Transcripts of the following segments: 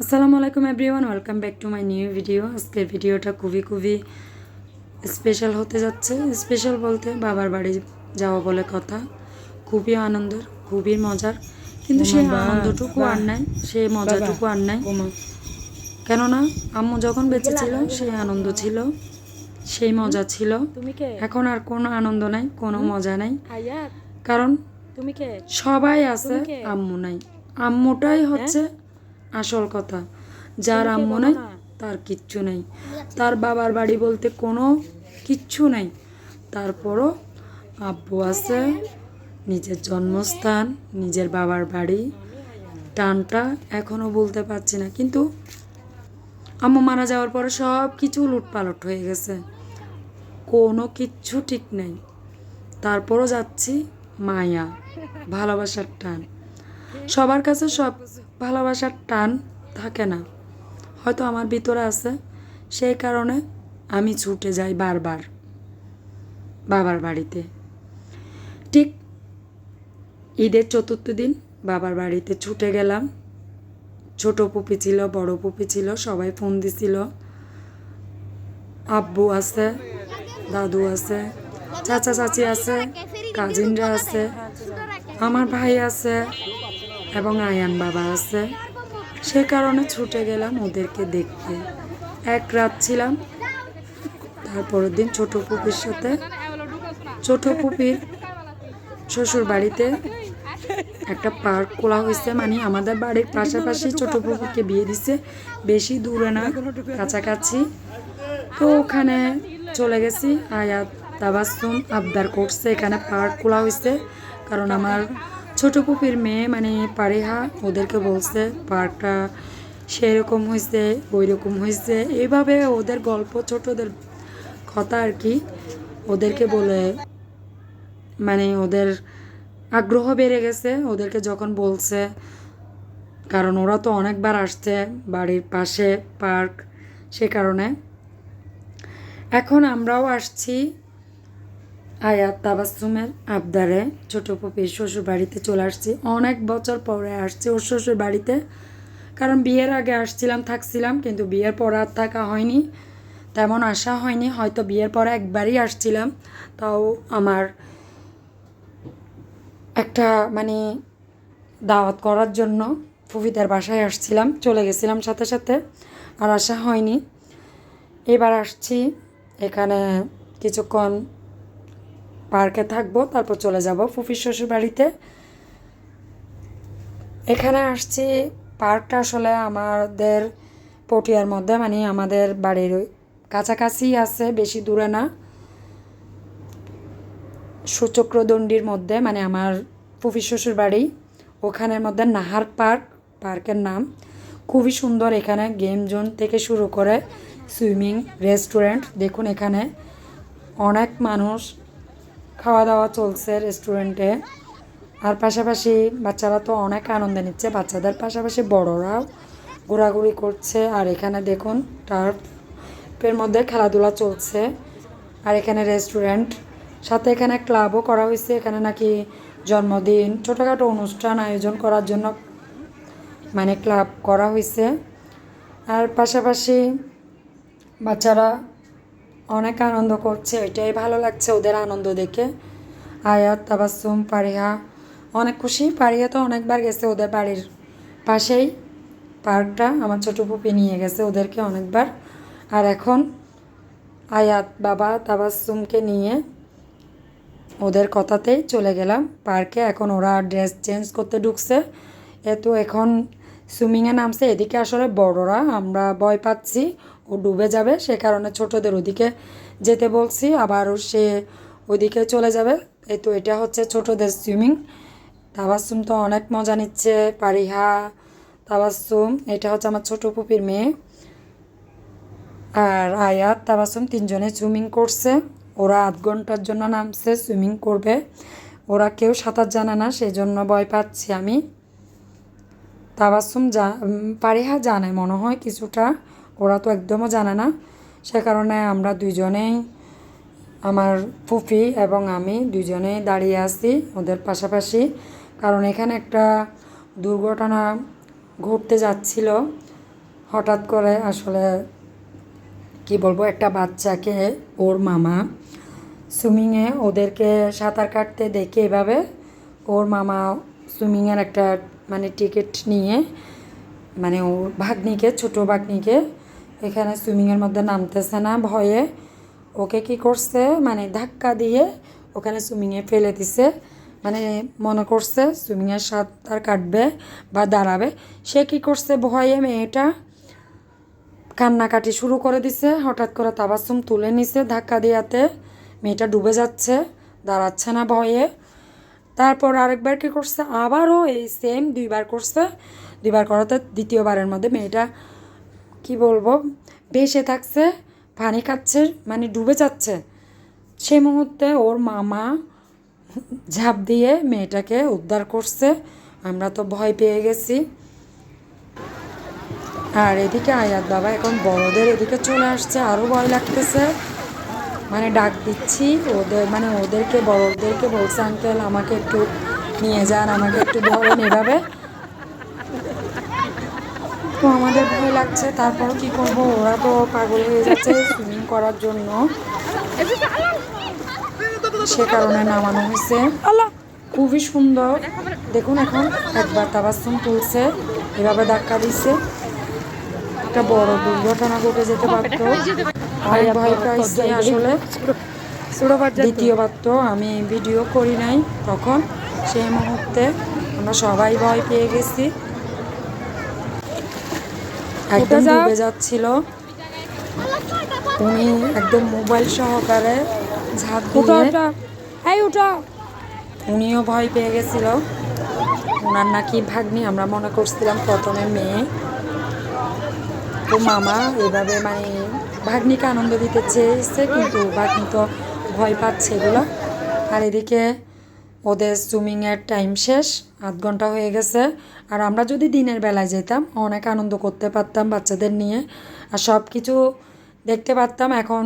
আসসালামু আলাইকুম everyone welcome back to my new video. আজকের ভিডিওটা খুবই খুবই স্পেশাল হতে যাচ্ছে। স্পেশাল বলতে বাবার বাড়ি যাওয়া বলে কথা। খুবই আনন্দের খুবই মজার। কিন্তু সেই আনন্দটুকু আর নাই সেই মজাটুকু আর নাই। কেননা আম্মু যখন বেঁচে ছিল সেই আনন্দ ছিল সেই মজা ছিল। এখন আর কোনো আনন্দ নাই কোনো মজা নাই। কারণ সবাই আছে আম্মু নাই। আম্মুটাই হচ্ছে আসল কথা। যার আম্মু নাই তার কিচ্ছু নেই। তার বাবার বাড়ি বলতে কোনো কিচ্ছু নাই। তারপরও আব্বু আছে নিজের জন্মস্থান নিজের বাবার বাড়ি। টানটা এখনও বলতে পারছি না। কিন্তু আম্মু মারা যাওয়ার পরে সব কিছু লুটপালট হয়ে গেছে। কোনো কিচ্ছু ঠিক নেই। তারপরও যাচ্ছি মায়া ভালোবাসার টান। সবার কাছে সব ভালোবাসার টান থাকে না। হয়তো আমার ভিতরে আছে, সেই কারণে আমি ছুটে যাই বারবার বাবার বাড়িতে। ঠিক ঈদের চতুর্থ দিন বাবার বাড়িতে ছুটে গেলাম। ছোট পুপি ছিল, বড় পুপি ছিল, সবাই ফোন দিছিল। আব্বু আছে, দাদু আছে, চাচা চাচি আছে, কাজিনরা আছে, আমার ভাই আছে এবং আয়ান বাবা আছে। সে কারণে ছুটে গেলাম ওদেরকে দেখতে। এক রাত ছিলাম। তারপরের দিন ছোট পুপির সাথে ছোট পুপির শ্বশুর বাড়িতে একটা পার্ক খোলা হয়েছে। মানে আমাদের বাড়ির পাশাপাশি ছোট পুকুরকে বিয়ে দিছে। বেশি দূরে না, কাছাকাছি। তো ওখানে চলে গেছি। আয়াত তাবাসুম আবদার করছে। এখানে পার্ক খোলা হয়েছে। কারণ আমার ছোট পুপির মেয়ে মানে পারিহা, ওদেরকে বলছে পার্কটা সেরকম হয়েছে ওই রকম হয়েছে এইভাবে ওদের গল্প, ছোটদের কথা আর কি, ওদেরকে বলে মানে ওদের আগ্রহ বেড়ে গেছে, ওদেরকে যখন বলছে, কারণ ওরা তো অনেকবার আসছে বাড়ির পাশে পার্ক সে কারণে। এখন আমরাও আসছি আয়াত তাবাসুমের আবদারে ছোট পপির শ্বশুর বাড়িতে চলে আসছি। অনেক বছর পরে আসছি ওর শ্বশুর বাড়িতে কারণ বিয়ের আগে আসছিলাম, থাকছিলাম, কিন্তু বিয়ের পর আর থাকা হয়নি। তেমন আসা হয়নি, হয়তো বিয়ের পরে একবারই আসছিলাম। তাও আমার একটা মানে দাওয়াত করার জন্য ফুফিদের বাসায় আসছিলাম, চলে গেছিলাম সাথে সাথে, আর আসা হয়নি। এবার আসছি এখানে কিছুক্ষণ পার্কে থাকব, তারপর চলে যাব ফুফির শ্বশুর বাড়িতে। এখানে আসছি, পার্কটা আসলে আমাদের পটিয়ার মধ্যে মানে আমাদের বাড়ির কাছাকাছি আছে, বেশি দূরে না। সুচক্রদণ্ডির মধ্যে মানে আমার ফুফি শ্বশুর বাড়ি। ওখানের মধ্যে নাহার পার্ক, পার্কের নাম। খুবই সুন্দর এখানে গেম জোন থেকে শুরু করে সুইমিং রেস্টুরেন্ট। দেখুন এখানে অনেক মানুষ খাওয়া দাওয়া চলছে রেস্টুরেন্টে আর পাশাপাশি বাচ্চারা তো অনেক আনন্দ নিচ্ছে, বাচ্চাদের পাশাপাশি বড়রাও ঘোরাঘুরি করছে। আর এখানে দেখুন টার্ফের মধ্যে খেলাধুলা চলছে। আর এখানে রেস্টুরেন্ট সাথে এখানে ক্লাবও করা হয়েছে। এখানে নাকি জন্মদিন, ছোটোখাটো অনুষ্ঠান আয়োজন করার জন্য মানে ক্লাব করা হয়েছে। আর পাশাপাশি বাচ্চারা অনেক আনন্দ করছে, এটাই ভালো লাগছে ওদের আনন্দ দেখে। আয়াত তাবাসুম পারিহা, অনেক খুশি। পারিহা তো অনেকবার গেছে ওদের বাড়ির পাশেই, পার্কটা আমার ছোটো পুপি নিয়ে গেছে ওদেরকে অনেকবার। আর এখন আয়াত, বাবা তাবাসুমকে নিয়ে ওদের কথাতেই চলে গেলাম পার্কে। এখন ওরা ড্রেস চেঞ্জ করতে ঢুকছে। এতো এখন সুইমিংয়ে নামছে, এদিকে আসলে বড়রা, আমরা ভয় পাচ্ছি। ও ডুবে যাবে সে কারণে ছোটদের ওদিকে যেতে বলছি আবার সে ওদিকে চলে যাবে। এই তো এটা হচ্ছে ছোটদের সুইমিং তাবাসুম তো অনেক মজা নিচ্ছে পারিহা তাবাসুম এটা হচ্ছে আমার ছোট পুপির মেয়ে। আর আয়াত তাবাসুম তিনজনে সুইমিং করছে। ওরা আধ ঘণ্টার জন্য নামছে সুইমিং করবে। ওরা কেউ সাঁতার জানে না সেই জন্য ভয় পাচ্ছি আমি। তাবাসুম উম, পারিহা জানে মনে হয় কিছুটা। ওরা তো একদমও জানে না। সে কারণে আমরা দুইজনেই, আমার ফুফি এবং আমি দুজনেই দাঁড়িয়ে আছি ওদের পাশাপাশি। কারণ এখানে একটা দুর্ঘটনা ঘটতে যাচ্ছিল। হঠাৎ করে আসলে, কি বলব, একটা বাচ্চাকে, ওর মামা সুইমিংয়ে ওদেরকে সাঁতার কাটতে দেখে এভাবে ওর মামা সুইমিংয়ের একটা মানে টিকিট নিয়ে মানে ওর ভাগ্নিকে, ছোটো ভাগ্নিকে এখানে সুইমিংয়ের মধ্যে নামতেছে না, ভয়ে। ওকে কি করছে? মানে ধাক্কা দিয়ে ওখানে সুইমিংয়ে ফেলে দিছে। মানে মনে করছে সুইমিংয়ের সাঁতার কাটবে বা দাঁড়াবে। সে কি করছে? ভয়ে মেয়েটা কান্নাকাটি শুরু করে দিছে। হঠাৎ করে তাবাসুম তুলে নিছে ধাক্কা দিয়াতে। মেয়েটা ডুবে যাচ্ছে, দাঁড়াচ্ছে না ভয়ে। তারপর আরেকবার কি করছে? আবারও এই সেম দুইবার করছে। দুইবার করাতে দ্বিতীয়বারের মধ্যে মেয়েটা কি বলব? ভেসে থাকছে, পানি খাচ্ছে মানে ডুবে যাচ্ছে। সেই মুহূর্তে ওর মামা ঝাঁপ দিয়ে মেয়েটাকে উদ্ধার করছে। আমরা তো ভয় পেয়ে গেছি। আর এদিকে আয়াত বাবা এখন বড়দের এদিকে চলে আসছে আরও ভয় লাগতেছে। মানে ডাক দিচ্ছি ওদের মানে ওদেরকে, বড়দেরকে বলছে, আঙ্কেল, আমাকে একটু নিয়ে যান, আমাকে একটু ধরেন এভাবে। তো আমাদের ভয় লাগছে তারপর কি করব? ওরা তো পাগল হয়ে যাচ্ছে সুইমিং করার জন্য। সে কারণে নামানো হয়েছে। খুবই সুন্দর। দেখুন এখন একবার তাবাসুম তুলছে এভাবে ধাক্কা দিচ্ছে একটা বড় দুর্ঘটনা ঘটে যেতে পারত। অনেক ভয় পাইছি আসলে। দ্বিতীয়বার তো আমি ভিডিও করি নাই। তখন সেই মুহূর্তে আমরা সবাই ভয় পেয়ে গেছি। একদম ডুবে যাচ্ছিল। উনি একদম মোবাইল সহকারে ঝাঁপ দিয়ে উনিও ভয় পেয়ে গেছিল। ওনার নাকি ভাগ্নি আমরা মনে করছিলাম প্রথমে মেয়ে। তো মামা এভাবে মানে ভাগ্নিকে আনন্দ দিতে চেয়েছে কিন্তু ভাগ্নি তো ভয় পাচ্ছে এগুলো। আর এদিকে ওদের সুইমিংয়ের টাইম শেষ, আধ ঘণ্টা হয়ে গেছে। আর আমরা যদি দিনের বেলায় যেতাম, অনেক আনন্দ করতে পারতাম বাচ্চাদের নিয়ে। আর সব কিছু দেখতে পারতাম, এখন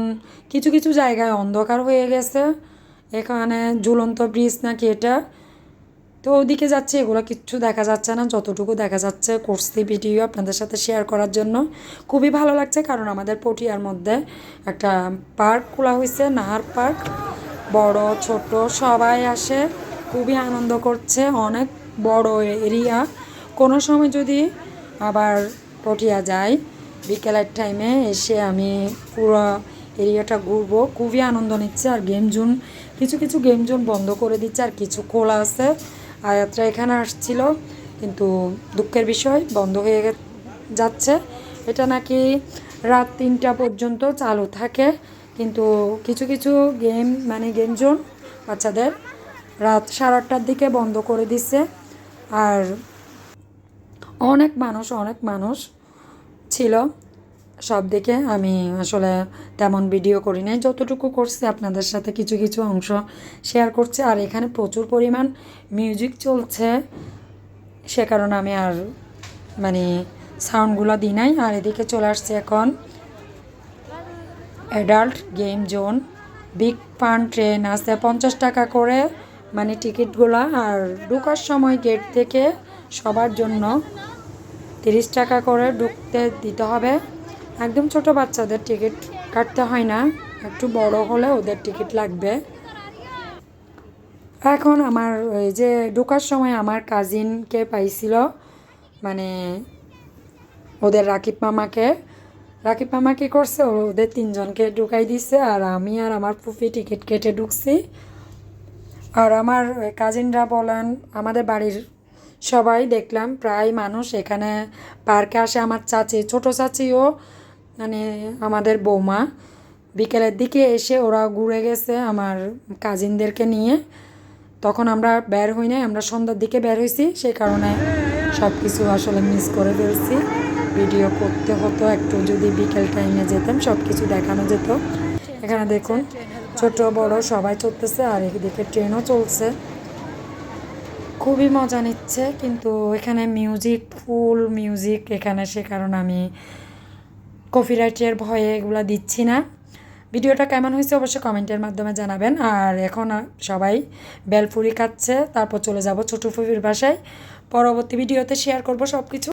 কিছু কিছু জায়গায় অন্ধকার হয়ে গেছে। এখানে ঝুলন্ত ব্রিজ নাকি এটা? তো ওদিকে যাচ্ছে, এগুলো কিচ্ছু দেখা যাচ্ছে না। যতটুকু দেখা যাচ্ছে করছি ভিডিও আপনাদের সাথে শেয়ার করার জন্য। খুবই ভালো লাগছে, কারণ আমাদের পটিয়ার মধ্যে একটা পার্ক খোলা হয়েছে নাহার পার্ক বড়, ছোট, সবাই আসে। খুবই আনন্দ করছে, অনেক বড় এরিয়া। কোনো সময় যদি আবার পটিয়া যাই, বিকেলের টাইমে এসে আমি পুরো এরিয়াটা ঘুরবো। খুবই আনন্দ নিচ্ছে, আর গেম জোন কিছু কিছু গেম জোন বন্ধ করে দিচ্ছে, আর কিছু খোলা আছে। আয়াতরা এখানে আসছিল, কিন্তু দুঃখের বিষয়, বন্ধ হয়ে যাচ্ছে। এটা নাকি রাত তিনটা পর্যন্ত চালু থাকে, কিন্তু কিছু কিছু গেম মানে গেম জোন বাচ্চাদের রাত সাড়ে আটটার দিকে বন্ধ করে দিচ্ছে আর অনেক মানুষ অনেক মানুষ ছিল। সব দিকে আমি আসলে তেমন ভিডিও করি নাই। যতটুকু করছি আপনাদের সাথে কিছু কিছু অংশ শেয়ার করছি। আর এখানে প্রচুর পরিমাণ মিউজিক চলছে। সে কারণে আমি আর মানে সাউন্ডগুলো দিই নাই। আর এদিকে চলে আসছে এখন adult game zone big fun train আছে পঞ্চাশ টাকা করে। মানে টিকিটগুলো আর ঢুকার সময় গেট থেকে সবার জন্য তিরিশ টাকা করে ঢুকতে দিতে হবে। একদম ছোট বাচ্চাদের টিকিট কাটতে হয় না, একটু বড় হলে ওদের টিকিট লাগবে। এখন আমার ওই যে ঢোকার সময় আমার কাজিনকে পাইছিল মানে ওদের রাকিব মামাকে। রাকিব মামা কী করছে? ওদের তিনজনকে ঢুকাই দিছে আর আমি আর আমার ফুফি টিকিট কেটে ঢুকছি। আর আমার কাজিনরা বলেন, আমাদের বাড়ির সবাই দেখলাম, প্রায় মানুষ এখানে পার্কে আসে। আমার চাচি, ছোট চাচিও মানে আমাদের বৌমা। বিকেলের দিকে এসে ওরা ঘুরে গেছে আমার কাজিনদেরকে নিয়ে। তখন আমরা বের হই নাই, আমরা সন্ধ্যার দিকে বের হয়েছি সেই কারণে সব কিছু আসলে মিস করে ফেলছি। ভিডিও করতে হতো, একটু যদি বিকেল টাইমে যেতাম সব কিছু দেখানো যেত। এখানে দেখুন ছোট, বড় সবাই চলতেছে আর এদিকে ট্রেনও চলছে। খুবই মজা নিচ্ছে, কিন্তু এখানে মিউজিক ফুল মিউজিক এখানে সে কারণ আমি কপিরাইটের ভয়ে এগুলো দিচ্ছি না। ভিডিওটা কেমন হয়েছে অবশ্যই কমেন্টের মাধ্যমে জানাবেন। আর এখন সবাই বেলপুরি খাচ্ছে, তারপর চলে যাব ছোটো ফুফির বাসায়। পরবর্তী ভিডিওতে শেয়ার করব সব কিছু